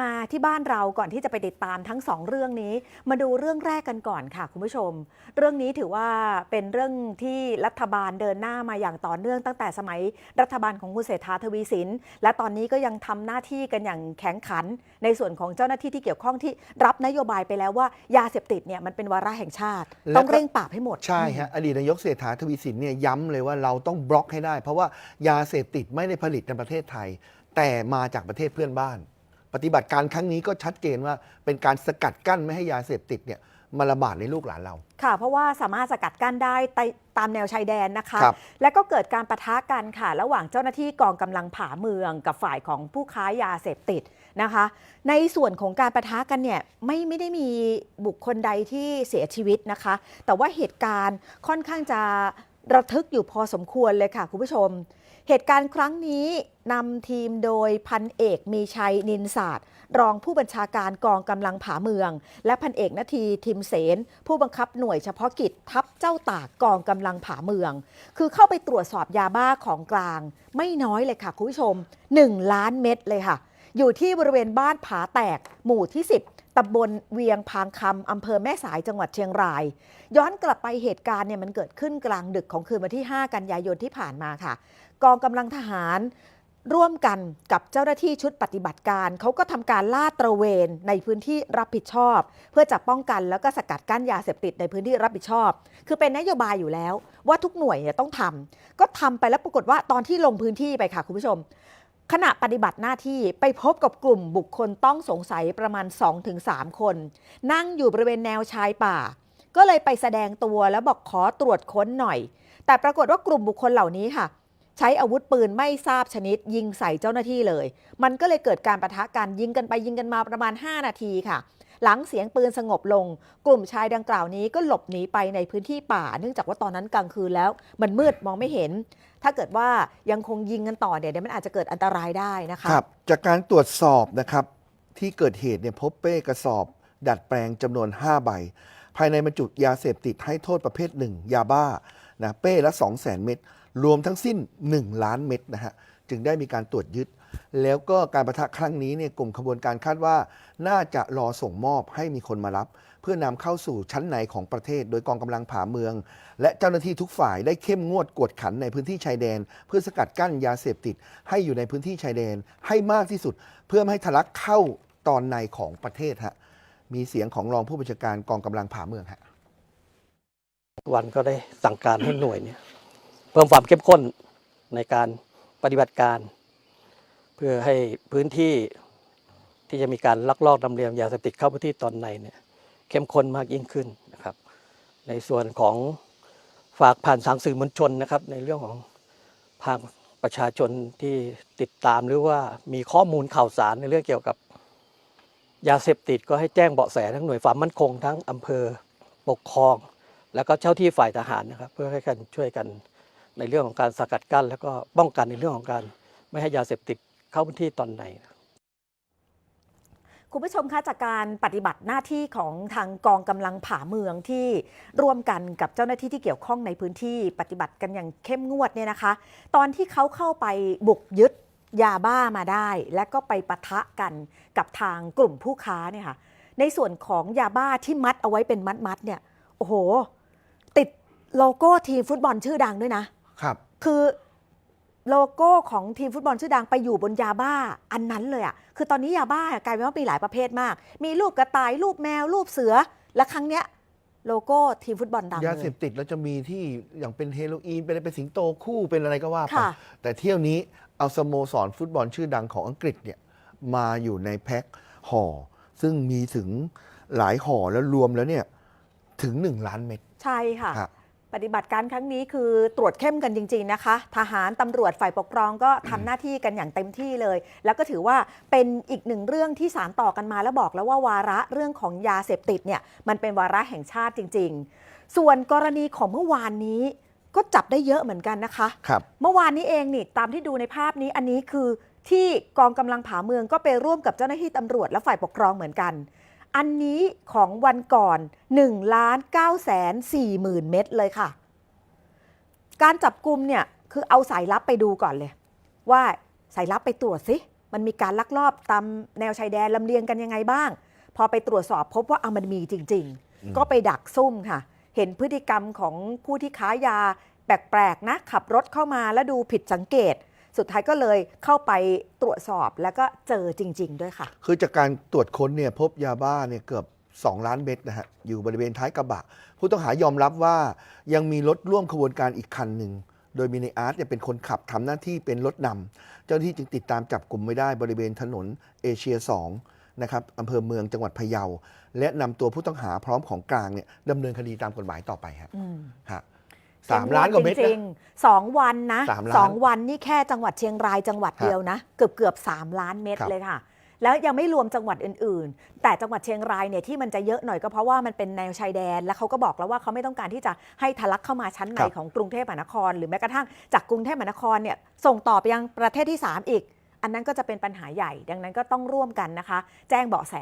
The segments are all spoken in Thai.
มาที่บ้านเราก่อนที่จะไปติดตามทั้งสองเรื่องนี้ มาดูเรื่องแรกกันก่อนค่ะคุณผู้ชม เรื่องนี้ถือว่าเป็นเรื่องที่รัฐบาลเดินหน้ามาอย่างต่อเนื่องตั้งแต่สมัยรัฐบาลของคุณเศรษฐาทวีสิน และตอนนี้ก็ยังทำหน้าที่กันอย่างแข็งขัน ในส่วนของเจ้าหน้าที่ที่เกี่ยวข้องที่รับนโยบายไปแล้วว่ายาเสพติดเนี่ยมันเป็นวาระแห่งชาติแล้วก็ต้องเร่งปราบให้หมด ใช่ฮะอดีตนายกเศรษฐาทวีสินเนี่ยย้ำเลยว่าเราต้องบล็อกให้ได้ เพราะว่ายาเสพติดไม่ได้ผลิตในประเทศไทย แต่มาจากประเทศเพื่อนบ้าน ปฏิบัติการครั้งนี้ก็ชัดเจนว่าเป็นการสกัดกั้นไม่ให้ยาเสพติดเนี่ยมาระบาดในลูกหลานเรา ค่ะ เพราะว่าสามารถสกัดกั้นได้ใต้ตามแนวชายแดนนะคะ ครับ และก็เกิดการประทะกันค่ะ ระหว่างเจ้าหน้าที่กองกำลังผาเมือง กับฝ่ายของผู้ค้ายาเสพติดนะคะ ในส่วนของการประทะกันเนี่ยไม่ไม่ได้มีบุคคลใดที่เสียชีวิตนะคะ แต่ว่าเหตุการณ์ค่อนข้างจะระทึกอยู่พอสมควรเลยค่ะคุณผู้ชม เหตุการณ์ครั้งนี้ นำทีมโดยพันเอกมีชัยนินศาสตร์ รองผู้บัญชาการกองกำลังผาเมือง และพันเอกนาทีทิมเสน ผู้บังคับหน่วยเฉพาะกิจทัพเจ้าตากกองกำลังผาเมือง คือเข้าไปตรวจสอบยาบ้าของกลาง ไม่น้อยเลยค่ะคุณผู้ชม 1 ล้านเม็ดเลยค่ะ อยู่ที่บริเวณบ้านผาแตก หมู่ที่ 10ตำบลเวียงพางคำอำเภอแม่สายจังหวัดเชียงราย ย้อนกลับไปเหตุการณ์เนี่ยมันเกิดขึ้นกลางดึกของคืนวันที่ 5 กันยายนที่ผ่านมาค่ะ กองกำลังทหาร ร่วมกันกับเจ้าหน้าที่ชุดปฏิบัติการ เขาก็ทำการลาดตระเวนในพื้นที่รับผิดชอบ เพื่อจะป้องกันแล้วก็สกัดกั้นยาเสพติดในพื้นที่รับผิดชอบ คือเป็นนโยบายอยู่แล้ว ว่าทุกหน่วยเนี่ยต้องทำก็ทำไปแล้วปรากฏว่าตอนที่ลงพื้นที่ไปค่ะคุณผู้ชม ขณะปฏิบัติหน้าที่ไปพบกับกลุ่มบุคคลต้องสงสัยประมาณ 2-3 คน นั่งอยู่บริเวณแนวชายป่า ก็เลยไปแสดงตัวแล้วบอกขอตรวจค้นหน่อย แต่ปรากฏว่ากลุ่มบุคคลเหล่านี้ค่ะ ใช้อาวุธปืนไม่ทราบชนิด ยิงใส่เจ้าหน้าที่เลย มันก็เลยเกิดการประทะกันยิงกันไปยิงกันมาประมาณ 5 นาทีค่ะ หลังเสียงปืนสงบลง กลุ่มชายดังกล่าวนี้ก็หลบหนีไปในพื้นที่ป่า เนื่องจากว่าตอนนั้นกลางคืนแล้ว มันมืดมองไม่เห็น ถ้าเกิดว่ายังคงยิงกันต่อเนี่ยเดี๋ยวมันอาจจะเกิดอันตรายได้นะคะครับ จากการตรวจสอบนะครับที่เกิดเหตุเนี่ยพบเป้กระสอบ ดัดแปลงจำนวน 5 ใบ ภายในบรรจุยาเสพติดให้โทษประเภทหนึ่งยาบ้านะเป้ละ 2 0 0 0 0 0 เม็ด รวมทั้งสิ้น 1 ล้านเม็ดนะฮะจึงได้มีการตรวจยึด แล้วก็การประทะครั้งนี้เนี่ยกลุ่มขบวนการคาดว่า น่าจะรอส่งมอบให้มีคนมารับ เพื่อนำเข้าสู่ชั้นในของประเทศ โดยกองกำลังผาเมือง และเจ้าหน้าที่ทุกฝ่ายได้เข้มงวดกวดขันในพื้นที่ชายแดน เพื่อสกัดกั้นยาเสพติด ให้อยู่ในพื้นที่ชายแดนให้มากที่สุด เพื่อไม่ให้ทะลักเข้าตอนในของประเทศฮะมีเสียงของรองผู้บัญชาการกองกำลังผาเมืองฮะวันก็ได้สั่งการให้หน่วยเนี่ย เพิ่มความเข้มข้นในการปฏิบัติการ เพื่อให้พื้นที่ที่จะมีการลักลอบนำเลียงยาเสพติดเข้าพื้นที่ตอนในเนี่ยเข้มข้นมากยิ่งขึ้นนะครับ ในส่วนของฝากผ่านทางสื่อมวลชนนะครับ ในเรื่องของภาคประชาชนที่ติดตามหรือว่ามีข้อมูลข่าวสารในเรื่องเกี่ยวกับยาเสพติดก็ให้แจ้งเบาะแสทั้งหน่วยความมั่นคงทั้งอำเภอปกครอง แล้วก็เจ้าที่ฝ่ายทหารนะครับ เพื่อให้กันช่วยกัน ในเรื่องของการสกัดกั้น แล้วก็ป้องกันในเรื่องของการไม่ให้ยาเสพติดเข้าพื้นที่ตอนในคุณผู้ชมคะจากการปฏิบัติหน้าที่ของทางกองกำลังผ่าเมืองที่ร่วมกันกับเจ้าหน้าที่ที่เกี่ยวข้องในพื้นที่ปฏิบัติกันอย่างเข้มงวดเนี่ยนะคะ ตอนที่เขาเข้าไปบุกยึดยาบ้ามาได้ และก็ไปปะทะกันกับทางกลุ่มผู้ค้าเนี่ยค่ะในส่วนของยาบ้าที่มัดเอาไว้เป็นมัดๆเนี่ยโอ้โห ติดโลโก้ทีมฟุตบอลชื่อดังด้วยนะ ครับ คือโลโก้ของทีมฟุตบอลชื่อดังไปอยู่บนยาบ้าอันนั้นเลยอะ่ะ คือตอนนี้ยาบ้ากลายเป็นว่ามีหลายประเภทมาก มีรูปกระต่ายรูปแมว รูปเสือ และครั้งเนี้ยโลโก้ทีมฟุตบอลดังยาเลเสยพติดแล้วจะมีที่อย่างเป็นเฮโรอีนเป็นอะไรเป็นสิงโตคู่เป็นอะไรก็ว่าไปค่ะ แต่เที่ยวนี้เอาสโมสรฟุตบอลชื่อดังของอังกฤษเนี่ยมาอยู่ในแพ็คห่อ ซึ่งมีถึงหลายห่อแล้วรวมแล้วเนี่ยถึง 1 ล้านเม็ด ใช่ค่ะครับ ปฏิบัติการครั้งนี้คือตรวจเข้มกันจริง ๆนะคะ ทหารตำรวจฝ่ายปกครองก็ทำหน้าที่กันอย่างเต็มที่เลย แล้วก็ถือว่าเป็นอีกหนึ่งเรื่องที่สารต่อกันมาแล้วบอกแล้วว่าวาระเรื่องของยาเสพติดเนี่ยมันเป็นวาระแห่งชาติจริง ๆ ส่วนกรณีของเมื่อวานนี้ก็จับได้เยอะเหมือนกันนะคะครับเมื่อวานนี้เองนี่ตามที่ดูในภาพนี้อันนี้คือที่กองกำลังผาเมืองก็ไปร่วมกับเจ้าหน้าที่ตำรวจและฝ่ายปกครองเหมือนกัน อันนี้ของวันก่อน1ล้าน9แสน4หมื่นเม็ดเลยค่ะ การจับกลุ่มเนี่ยคือเอาสายลับไปดูก่อนเลย ว่าสายลับไปตรวจสิมันมีการลักลอบตามแนวชายแดนลำเลียงกันยังไงบ้าง พอไปตรวจสอบพบว่าเอามันมีจริงอืมๆก็ไปดักซุ่มค่ะ เห็นพฤติกรรมของผู้ที่ค้ายาแปลกๆนะขับรถเข้ามาแล้วดูผิดสังเกต สุดท้ายก็เลยเข้าไปตรวจสอบแล้วก็เจอจริง ๆ ด้วยค่ะ คือจากการตรวจค้นเนี่ยพบยาบ้าเนี่ยเกือบ 2 ล้านเม็ดนะฮะอยู่บริเวณท้ายกระบะ ผู้ต้องหายอมรับว่ายังมีรถร่วมขบวนการอีกคันหนึ่งโดยมีในอาร์ตเนี่ยเป็นคนขับทำหน้าที่เป็นรถนำเจ้าหน้าที่จึงติดตามจับกลุ่มไม่ได้บริเวณถนนเอเชีย2นะครับอำเภอเมืองจังหวัดพะเยา และนำตัวผู้ต้องหาพร้อมของกลางเนี่ยดำเนินคดีตามกฎหมายต่อไปฮะอืมฮะ สามล้านกว่าเม็ดจรินะงๆสองวันนะสามล้านสองวันนี่แค่จังหวัดเชียงรายจังหวัดฮะเดียวนะ เกือบเกือบๆสามล้านเม็ดครับ เลยค่ะ แล้วยังไม่รวมจังหวัดอื่น ๆ แต่จังหวัดเชียงรายเนี่ยที่มันจะเยอะหน่อยก็เพราะว่ามันเป็นแนวชายแดน แล้วเขาก็บอกแล้วว่าเขาไม่ต้องการที่จะให้ทะลักเข้ามาชั้นในครับของกรุงเทพมหานคร หรือแม้กระทั่งจากกรุงเทพมหานครเนี่ยส่งต่อไปยังประเทศที่3อีก อันนั้นก็จะเป็นปัญหาใหญ่ ดังนั้นก็ต้องร่วมกันนะคะ แจ้งเบาะแส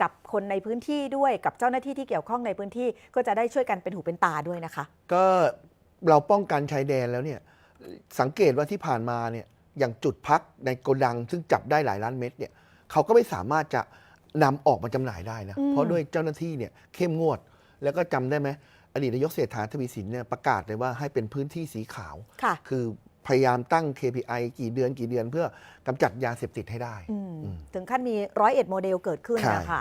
กับคนในพื้นที่ด้วยกับเจ้าหน้าที่ที่เกี่ยวข้องในพื้นที่ก็จะได้ช่วยกันเป็นหูเป็นตาด้วยนะคะ ก็ เราป้องกันชายแดนแล้วเนี่ยสังเกตว่าที่ผ่านมาเนี่ยอย่างจุดพักในโกดัง ซึ่งจับได้หลายล้านเม็ดเนี่ยเขาก็ไม่สามารถจะนำออกมาจำหน่ายได้นะอืมเพราะด้วยเจ้าหน้าที่เนี่ยเข้มงวด แล้วก็จำได้ไหมอดีตนายกเศรษฐาทวีสินเนี่ยประกาศเลยว่าให้เป็นพื้นที่สีขาว ค่ะ คือพยายามตั้ง KPI กี่เดือนกี่เดือนเพื่อกำจัดยาเสพติดให้ได้ อืมอืม ถึงขั้นมีร้อยเอ็ดโมเดลเกิดขึ้นใช่ นะคะ